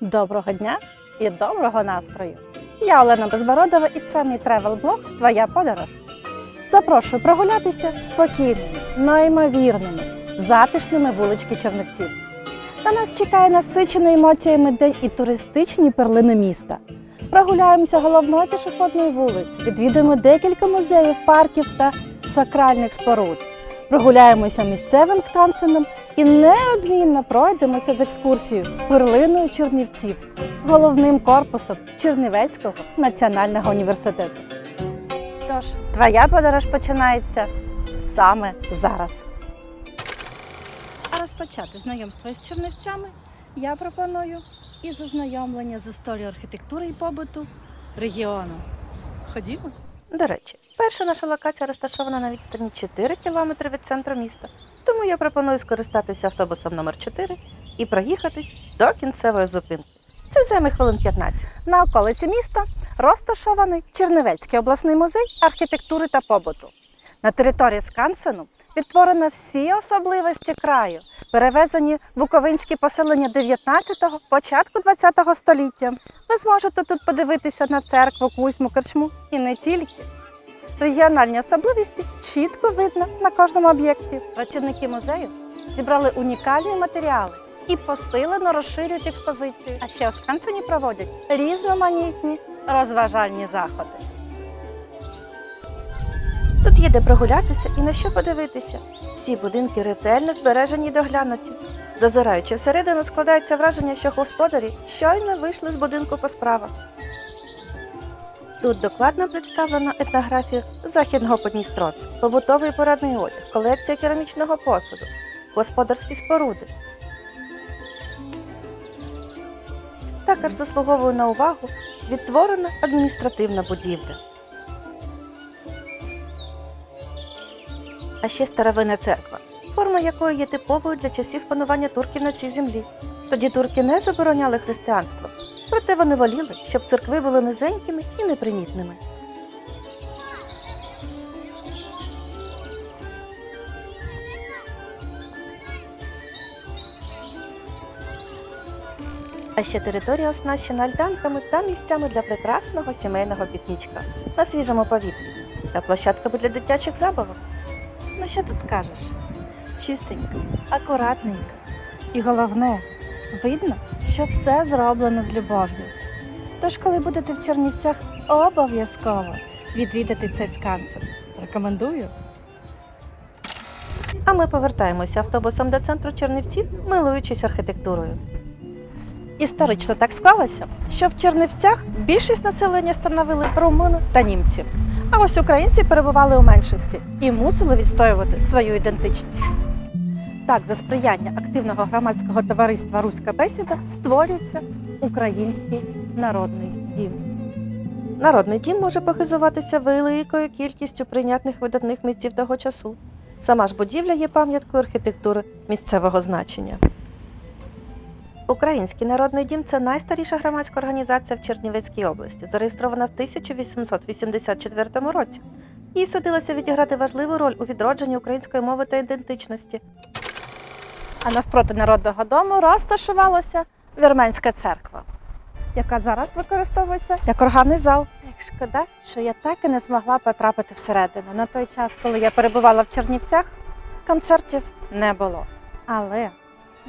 Доброго дня і доброго настрою! Я Олена Безбородова і це мій тревел-блог Твоя подорож. Запрошую прогулятися спокійними, неймовірними, затишними вулички Чернівців. На нас чекає насичений емоціями день і туристичні перлини міста. Прогуляємося головною пішохідною вулицею, відвідуємо декілька музеїв, парків та сакральних споруд. Прогуляємося місцевим скансеном і неодмінно пройдемося з екскурсією перлиною Чернівців, головним корпусом Чернівецького національного університету. Тож, твоя подорож починається саме зараз. А розпочати знайомство із Чернівцями я пропоную із ознайомлення з історією архітектури і побуту регіону. Ходімо. До речі, перша наша локація розташована на відстані 4 кілометри від центру міста, тому я пропоную скористатися автобусом номер 4 і проїхатись до кінцевої зупинки. Це займе хвилин 15. На околиці міста розташований Чернівецький обласний музей архітектури та побуту. На території Скансену відтворено всі особливості краю, перевезені буковинські поселення 19-го, початку 20-го століття. Ви зможете тут подивитися на церкву, кузьму, корчму і не тільки. Регіональні особливості чітко видно на кожному об'єкті. Працівники музею зібрали унікальні матеріали і посилено розширюють експозицію. А ще у Скансені проводять різноманітні розважальні заходи. Тут є де прогулятися і на що подивитися. Всі будинки ретельно збережені й доглянуті. Зазираючи всередину, складається враження, що господарі щойно вийшли з будинку по справах. Тут докладно представлено етнографію західного Подністров'я, побутовий порадний одяг, колекція керамічного посуду, господарські споруди. Також заслуговує на увагу відтворена адміністративна будівля. а ще старовинна церква, форма якої є типовою для часів панування турків на цій землі. Тоді турки не забороняли християнство, проте вони воліли, щоб церкви були низенькими і непримітними. А ще територія оснащена альтанками та місцями для прекрасного сімейного пікнічка на свіжому повітрі та площадками для дитячих забавок. Ну що тут скажеш? Чистенько, акуратненько. І головне, видно, що все зроблено з любов'ю. Тож, коли будете в Чернівцях, обов'язково відвідати цей скансен. Рекомендую. А ми повертаємося автобусом до центру Чернівців, милуючись архітектурою. Історично так склалося, що в Чернівцях більшість населення становили румуни та німці. А ось українці перебували у меншості і мусили відстоювати свою ідентичність. Так, за сприяння активного громадського товариства Руська бесіда створюється Український народний дім. Народний дім може похизуватися великою кількістю прийнятних видатних митців того часу. Сама ж будівля є пам'яткою архітектури місцевого значення. Український народний дім це найстаріша громадська організація в Чернівецькій області, зареєстрована в 1884 році. Їй судилося відіграти важливу роль у відродженні української мови та ідентичності. А навпроти народного дому розташувалася Вірменська церква, яка зараз використовується як органний зал. Як шкода, що я так і не змогла потрапити всередину. На той час, коли я перебувала в Чернівцях, концертів не було. Але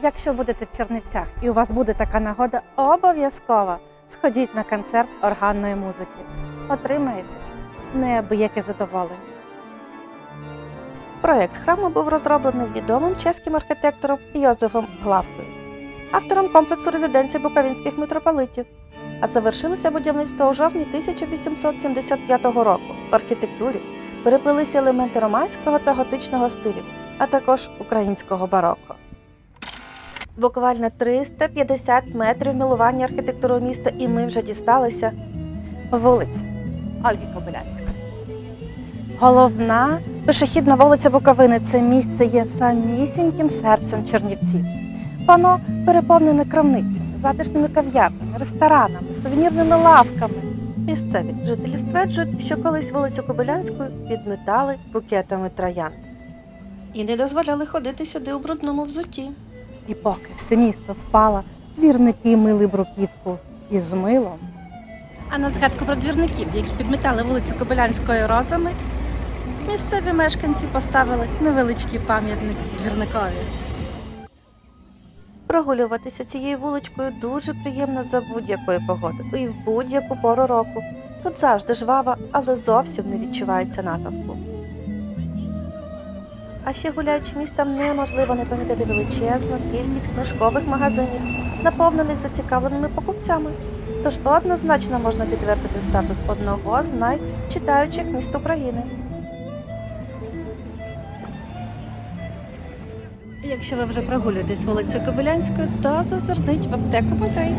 якщо будете в Чернівцях і у вас буде така нагода, обов'язково сходіть на концерт органної музики. Отримаєте неабияке задоволення. Проект храму був розроблений відомим чеським архітектором Йозефом Главкою, автором комплексу резиденції буковинських митрополитів. А завершилося будівництво у жовтні 1875 року. В архітектурі переплилися елементи романського та готичного стилів, а також українського бароко. Буквально 350 метрів милування архітектурою міста, і ми вже дісталися Вулиця Ольги Кобилянської. Головна пішохідна вулиця Буковини. Це місце є самісіньким серцем Чернівців. Воно переповнене крамницями, затишними кав'ярнями, ресторанами, сувенірними лавками. Місцеві жителі стверджують, що колись вулицю Кобилянською підметали букетами троянд і не дозволяли ходити сюди у брудному взутті. І поки все місто спало, Двірники мили бруківку із милом. А на згадку про двірників, які підмітали вулицю Кобилянської розами, місцеві мешканці поставили невеличкий пам'ятник двірникові. Прогулюватися цією вуличкою дуже приємно за будь-якої погоди і в будь-яку пору року. Тут завжди жвава, але зовсім не відчувається натовпу. А ще гуляючи містом, неможливо не помітити величезну кількість книжкових магазинів, наповнених зацікавленими покупцями. Тож однозначно можна підтвердити статус одного з найчитаючих міст України. Якщо ви вже прогулюєтесь вулицею Кобилянською, то зазирніть в аптеку музей.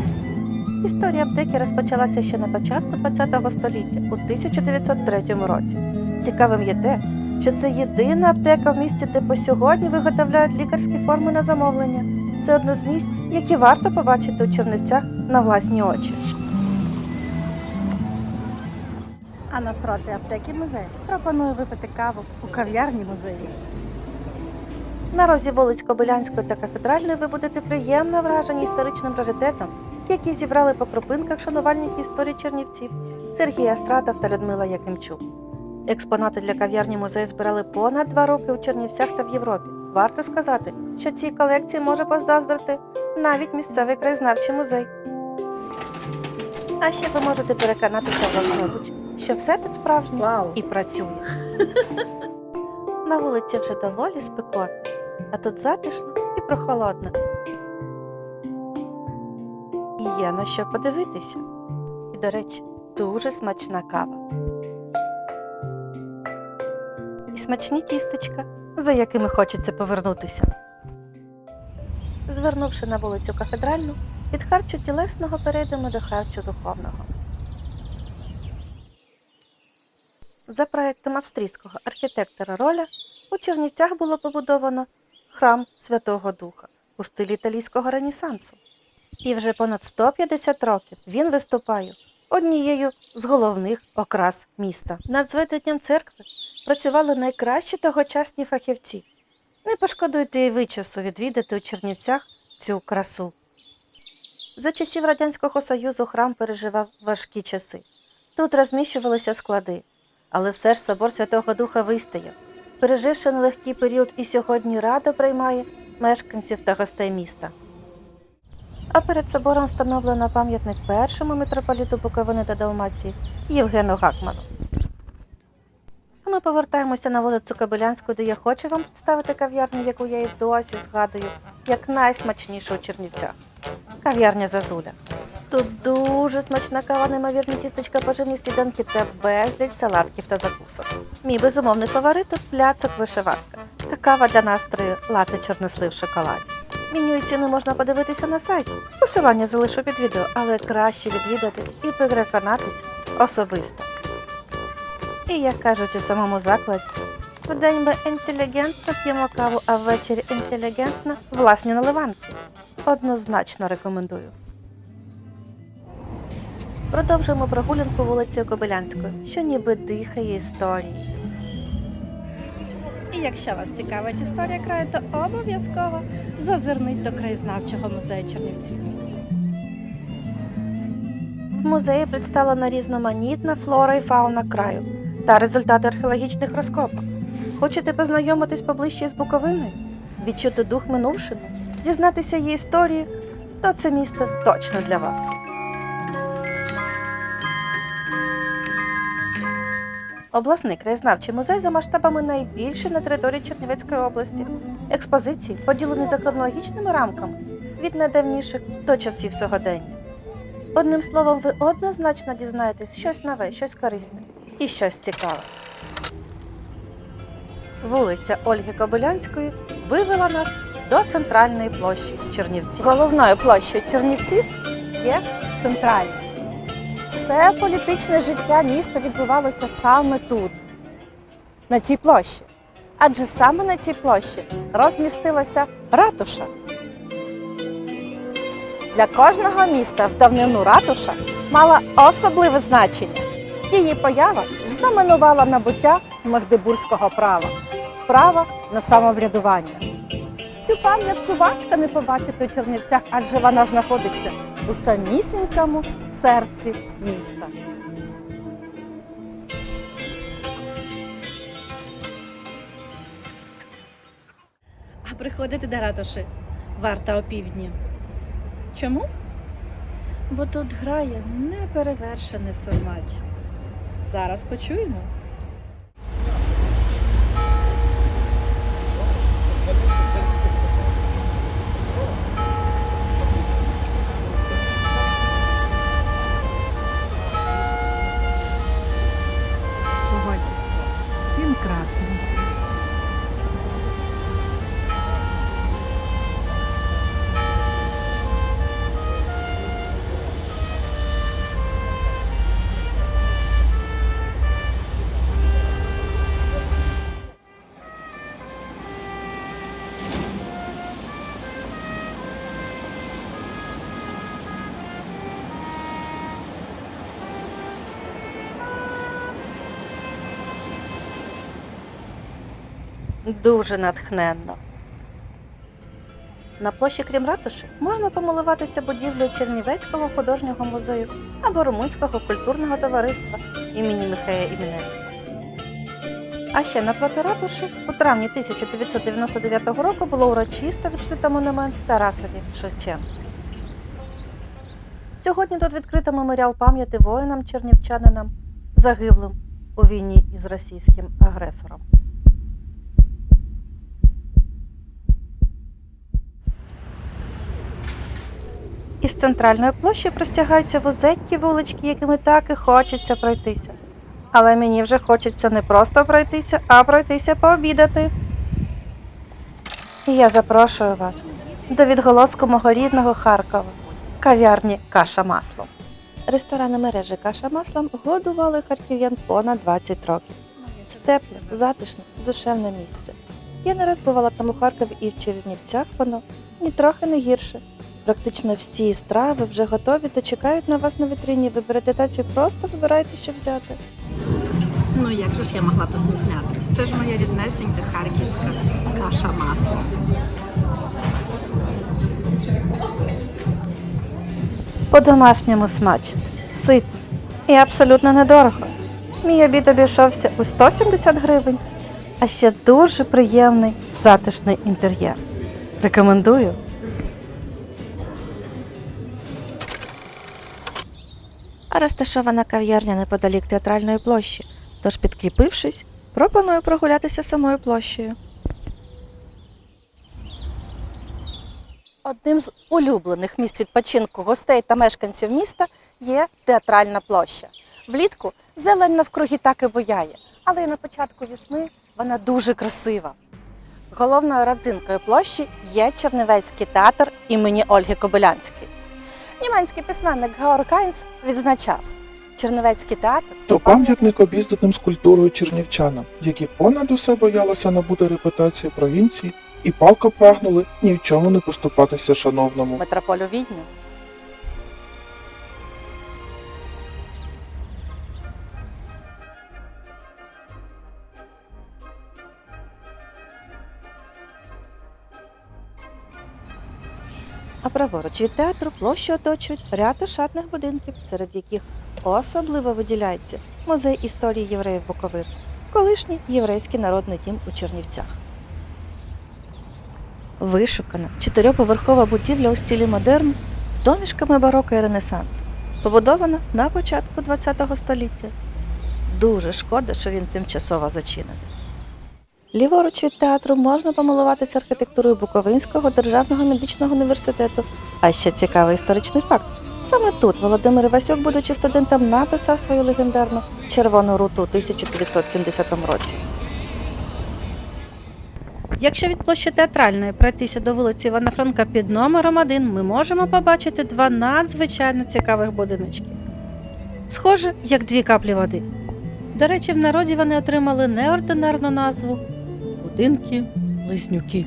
Історія аптеки розпочалася ще на початку ХХ століття, у 1903 році. Цікавим є те, що це єдина аптека в місті, де по сьогодні виготовляють лікарські форми на замовлення. Це одне з місць, які варто побачити у Чернівцях на власні очі. А навпроти аптеки музею пропоную випити каву у кав'ярні музею. На розі вулиць Кобилянської та кафедральної ви будете приємно вражені історичним раритетом, який зібрали по кропинках шанувальники історії чернівців Сергій Астратов та Людмила Якимчук. Експонати для кав'ярні музею збирали понад два роки у Чернівцях та в Європі. Варто сказати, що цій колекції може позаздрити навіть місцевий краєзнавчий музей. А ще ви можете переконатися власноруч, що все тут справжнє Вау! і працює. На вулиці вже доволі спекотно, а тут затишно і прохолодно. І є на що подивитися. І, до речі, дуже смачна кава. І смачні тістечка, за якими хочеться повернутися. Звернувши на вулицю кафедральну, від харчу тілесного перейдемо до харчу духовного. За проектом австрійського архітектора Роля у Чернівцях було побудовано храм Святого Духа у стилі італійського ренесансу. І вже понад 150 років він виступає однією з головних окрас міста. Над зведенням церкви працювали найкращі тогочасні фахівці. Не пошкодуйте і ви часу відвідати у Чернівцях цю красу. За часів Радянського Союзу храм переживав важкі часи. Тут розміщувалися склади, але все ж собор Святого Духа вистояв, переживши нелегкий період і сьогодні радо приймає мешканців та гостей міста. А перед собором встановлено пам'ятник першому митрополіту Буковини та Далмації Євгену Гакману. А ми повертаємося на вулицю Кобилянську, де я хочу вам представити кав'ярню, яку я і досі згадую, як найсмачнішу у Чернівцях. Кав'ярня Зазуля. Тут дуже смачна кава, неймовірні тістечка, поживні сніданки та безліч салатків та закусок. Мій безумовний фаворит тут пляцок вишиванка та кава для настрою лати чорнослив в шоколаді. Меню і ціну можна подивитися на сайті. Посилання залишу під відео, але краще відвідати і переконатися особисто. І як кажуть у самому закладі, вдень ми інтелігентно п'ємо каву, а ввечері інтелігентно власні наливанки. Однозначно рекомендую. Продовжуємо прогулянку вулицею Кобилянською, що ніби дихає історією. І якщо вас цікавить історія краю, то обов'язково зазирніть до краєзнавчого музею Чернівців. В музеї представлена різноманітна флора і фауна краю та результати археологічних розкопок. Хочете познайомитись поближче з Буковиною? Відчути дух минувшини? Дізнатися її історію? То це місто точно для вас. Обласний краєзнавчий музей за масштабами найбільший на території Чернівецької області. Експозиції поділені за хронологічними рамками від найдавніших до часів сьогодення. Одним словом, ви однозначно дізнаєтесь щось нове, щось корисне і щось цікаве. Вулиця Ольги Кобилянської вивела нас до центральної площі Чернівців. Головною площею Чернівців є центральна. Все політичне життя міста відбувалося саме тут, на цій площі. Адже саме на цій площі розмістилася ратуша. Для кожного міста в давнину ратуша мала особливе значення. Її поява знаменувала набуття магдебурзького права права на самоврядування. цю пам'ятку важко не побачити у Чернівцях, адже вона знаходиться у самісінькому серці міста. А приходити до ратуші варта опівдні. Чому? Бо тут грає неперевершений сурмач. Зараз почуємо. Дуже натхненно. На площі крім ратуші можна помилуватися будівлею Чернівецького художнього музею або Румунського культурного товариства імені Михея Імінеська. А ще напроти ратуші у травні 1999 року було урочисто відкрито монумент Тарасові Шевченку. Сьогодні тут відкрито меморіал пам'яті воїнам-чернівчанинам, загиблим у війні із російським агресором. Із центральної площі простягаються вузенькі вулички, якими так і хочеться пройтися. Але мені вже хочеться не просто пройтися, а пройтися пообідати. І я запрошую вас до відголоску мого рідного Харкова, кав'ярні Каша маслом. Ресторани мережі Каша маслом годували харків'ян понад 20 років. Це тепле, затишне, душевне місце. Я не раз бувала там у Харкові і в Чернівцях воно нітрохи не гірше. Практично всі страви вже готові та чекають на вас на вітрині. Ви берете тацію, просто вибирайте, що взяти. Ну як же ж я могла тут не зняти? Це ж моя ріднесенька харківська каша масло. По-домашньому смачно, ситно і абсолютно недорого. Мій обід обійшовся у 170 гривень, а ще дуже приємний затишний інтер'єр. Рекомендую. А розташована кав'ярня неподалік театральної площі, тож, підкріпившись, пропоную прогулятися самою площею. Одним з улюблених місць відпочинку гостей та мешканців міста є театральна площа. Влітку зелень навкруги так і бояє, але і на початку весни вона дуже красива. Головною родзинкою площі є Чернівецький театр імені Ольги Кобилянської. Німецький письменник Георг Кайнц відзначав, Чернівецький театр То пам'ятник обізданим культурою чернівчанам, які понад усе боялися набути репутацію провінції і палко прагнули ні в чому не поступатися шановному. митрополю Відню. А праворуч від театру площу оточують ряд ошатних будинків, серед яких особливо виділяється музей історії євреїв Буковин, колишній єврейський народний дім у Чернівцях. Вишукана чотирьохповерхова будівля у стилі модерн з домішками бароко і ренесансу, побудована на початку ХХ століття. Дуже шкода, що він тимчасово зачинений. Ліворуч від театру можна помилуватися архітектурою Буковинського державного медичного університету. А ще цікавий історичний факт. Саме тут Володимир Івасюк, будучи студентом, написав свою легендарну червону руту у 1970 році. Якщо від площі театральної пройтися до вулиці Івана Франка під номером 1, ми можемо побачити два надзвичайно цікавих будиночки. Схоже, як дві каплі води. До речі, в народі вони отримали неординарну назву будинки близнюки.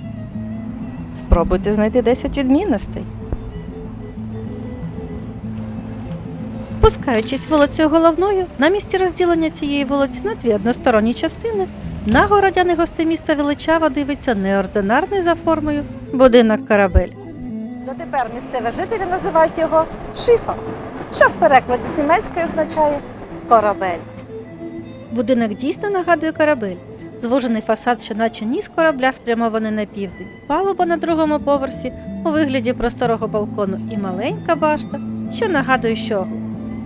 Спробуйте знайти 10 відмінностей. Спускаючись вулицею головною, на місці розділення цієї вулиці на дві односторонні частини, на городяни гости міста величаво дивиться неординарний за формою будинок корабель. Дотепер місцеві жителі називають його шифа, що в перекладі з німецької означає корабель. Будинок дійсно нагадує корабель. Звужений фасад, що наче ніс корабля спрямований на південь, палуба на другому поверсі у вигляді просторого балкону і маленька башта, що нагадує щоглу.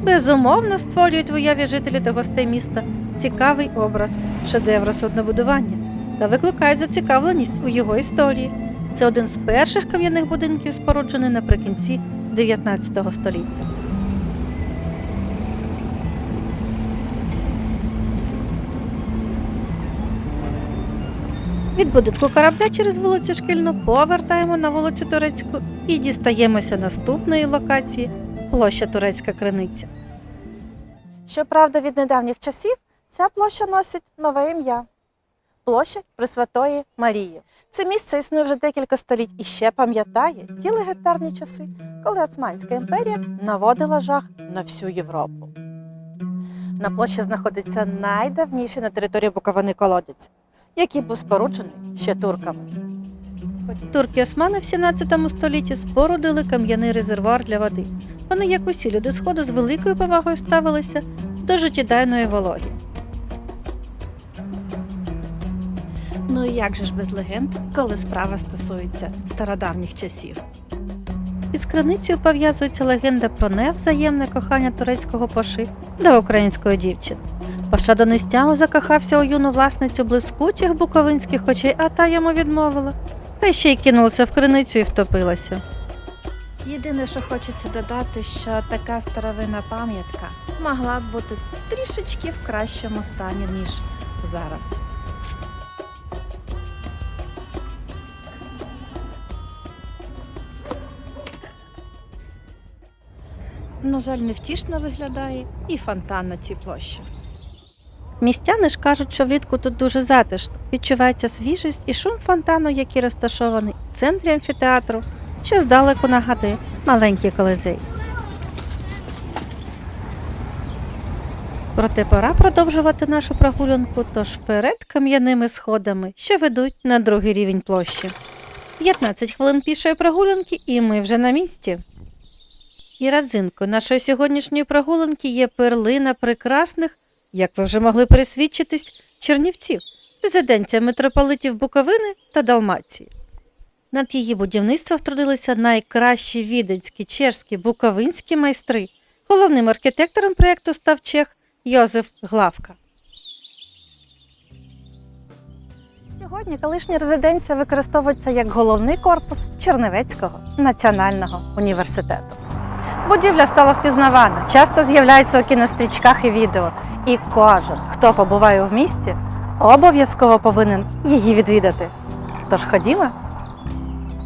Безумовно створюють в уяві жителі та гостей міста цікавий образ шедевру суднобудування та викликають зацікавленість у його історії. Це один з перших кам'яних будинків, споруджений наприкінці 19 століття. Від будинку корабля через вулицю Шкільну повертаємо на вулицю Турецьку і дістаємося наступної локації площа Турецька Криниця. Щоправда, від недавніх часів ця площа носить нове ім'я площа Пресвятої Марії. Це місце існує вже декілька століть і ще пам'ятає ті легендарні часи, коли Османська імперія наводила жах на всю Європу. На площі знаходиться найдавніший на території Буковини колодязь, який був споруджений ще турками. Турки османи в 17 столітті спорудили кам'яний резервуар для води. Вони, як усі люди сходу, з великою повагою ставилися до життєдайної вологі. Ну і як же ж без легенд, коли справа стосується стародавніх часів? Із криницею пов'язується легенда про невзаємне кохання турецького паши до української дівчини. Паша до нестяму закохався у юну власницю блискучих буковинських очей, а та йому відмовила. Та ще й кинулася в криницю і втопилася. Єдине, що хочеться додати, що така старовинна пам'ятка могла б бути трішечки в кращому стані, ніж зараз. На жаль, невтішно виглядає і фонтан на цій площі. Містяни ж кажуть, що влітку тут дуже затишно. Відчувається свіжість і шум фонтану, який розташований у центрі амфітеатру, що здалеку нагадує маленький колизей. Проте пора продовжувати нашу прогулянку, тож вперед кам'яними сходами, що ведуть на другий рівень площі. 15 хвилин пішої прогулянки, і ми вже на місці. І радзинкою нашої сьогоднішньої прогулянки є перлина прекрасних як ви вже могли пересвідчитись, Чернівців, резиденція митрополитів Буковини та Далмації. Над її будівництвом втрудилися найкращі віденські, чешські, буковинські майстри. Головним архітектором проєкту став чех Йозеф Главка. Сьогодні колишня резиденція використовується як головний корпус Чернівецького національного університету. Будівля стала впізнавана, часто з'являється у кінострічках і відео, і кожен, хто побуває в місті, обов'язково повинен її відвідати. Тож ходімо.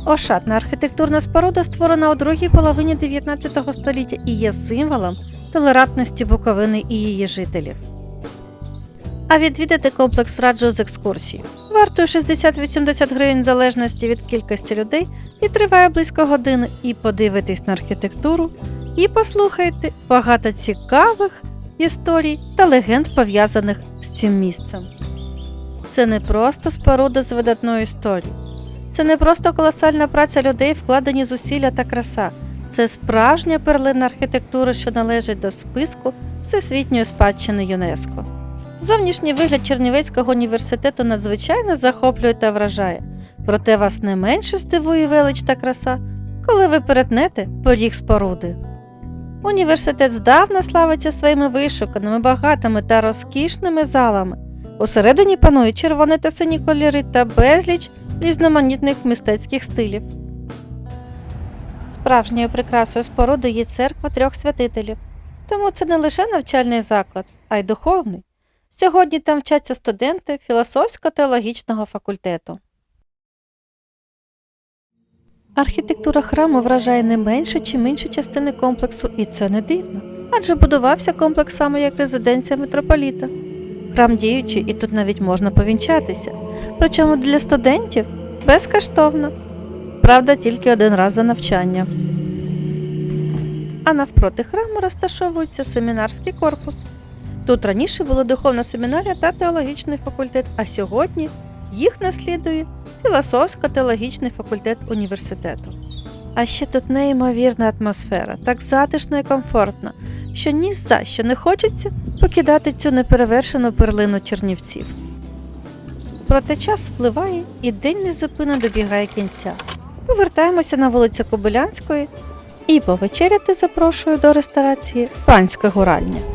Ошатна архітектурна споруда створена у другій половині 19 століття і є символом толерантності Буковини і її жителів. А відвідати комплекс раджу з екскурсії. Вартує 60-80 гривень в залежності від кількості людей і триває близько години. І подивитись на архітектуру, і послухайте багато цікавих історій та легенд, пов'язаних з цим місцем. Це не просто споруда з видатною історією. Це не просто колосальна праця людей, вкладені зусилля та краса. Це справжня перлина архітектури, що належить до списку Всесвітньої спадщини ЮНЕСКО. Зовнішній вигляд Чернівецького університету надзвичайно захоплює та вражає, проте вас не менше здивує велич та краса, коли ви перетнете поріг споруди. Університет здавна славиться своїми вишуканими, багатими та розкішними залами. Усередині панують червоні та сині кольори та безліч різноманітних мистецьких стилів. Справжньою прикрасою споруди є церква трьох святителів, тому це не лише навчальний заклад, а й духовний. Сьогодні там вчаться студенти філософсько-теологічного факультету. Архітектура храму вражає не менше чи менше частини комплексу, і це не дивно. Адже будувався комплекс саме як резиденція митрополіта. Храм діючий, і тут навіть можна повінчатися. Причому для студентів безкоштовно. Правда, тільки один раз за навчання. А навпроти храму розташовується семінарський корпус. Тут раніше була духовна семінарія та теологічний факультет, а сьогодні їх наслідує філософсько-теологічний факультет університету. А ще тут неймовірна атмосфера, так затишно і комфортно, що ні за що не хочеться покидати цю неперевершену перлину чернівців. Проте час спливає і день незупинно добігає кінця. Повертаємося на вулицю Кобилянської і повечеряти запрошую до ресторації Панська гуральня.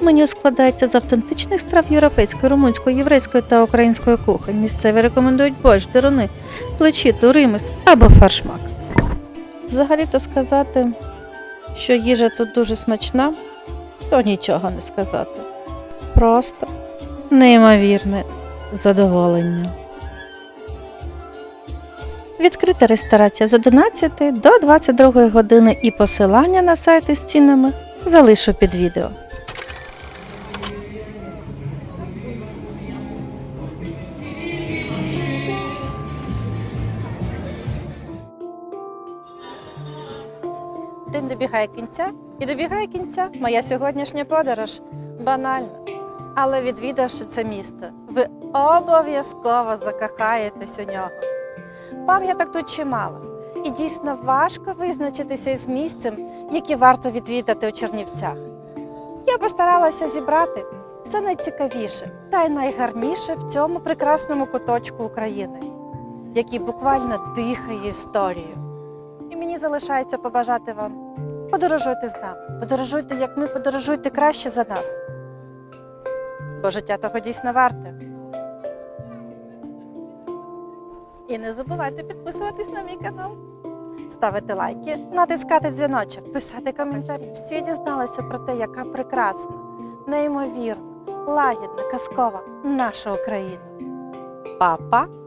Меню складається з автентичних страв європейської, румунської, єврейської та української кухонь. Місцеві рекомендують борщ, деруни, плечіту, римис або фаршмак. Взагалі-то сказати, що їжа тут дуже смачна, то нічого не сказати. Просто неймовірне задоволення. Відкрита ресторація з 11 до 22 години і посилання на сайти з цінами залишу під відео. Добігає кінця, і добігає кінця моя сьогоднішня подорож. Банально. Але відвідавши це місто, ви обов'язково закохаєтесь у нього. Пам'яток тут чимало, і дійсно важко визначитися із місцем, яке варто відвідати у Чернівцях. Я постаралася зібрати все найцікавіше та й найгарніше в цьому прекрасному куточку України, який буквально дихає історією. І мені залишається побажати вам подорожуйте з нами, подорожуйте, як ми, подорожуйте краще за нас. Бо життя того дійсно варте. І не забувайте підписуватись на мій канал, ставити лайки, натискати дзвіночок, писати коментарі. Всі дізналися про те, яка прекрасна, неймовірна, лагідна, казкова наша Україна. Па-па!